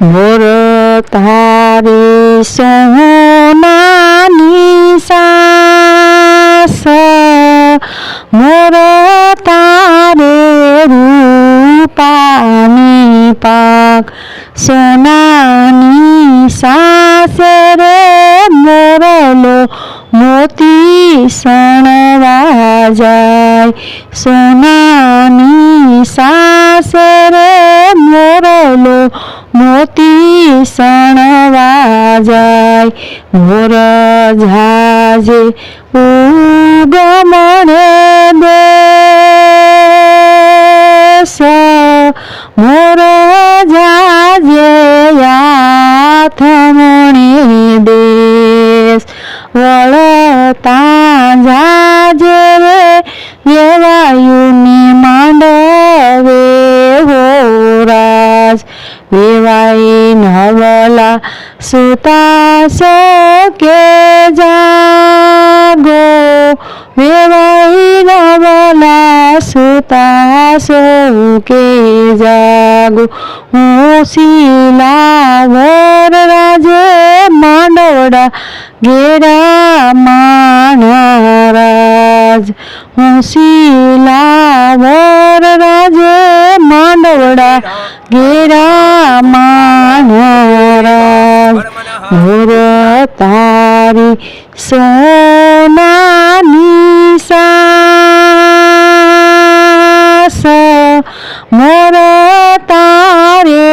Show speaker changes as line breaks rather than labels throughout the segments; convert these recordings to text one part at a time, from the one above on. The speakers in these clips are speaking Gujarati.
મોર તારી સોનાની સાસ, મોર તારે રૂપાની પાક, સોનાની સાસ રે મોરલો મોતી સણવા જાય, સોનાની સાસ મોતી સણવા જાય મોર ઝાજે ઉગમણે દેશ મોર ઝાજે યાથમણે દેશ વળતા જાજે વેવાઈ સુતા સો કે જાગો વેવાઈ નવલા સુતાસો કે જાગો હું શિલાવર રાજે માંડવડા ઘેરા માણરાજ હું શિલાવર રાજે માંડવડા ગેરા માનરા ભોર તારી સોનાની સાસ. મોર તારે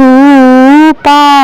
રૂપા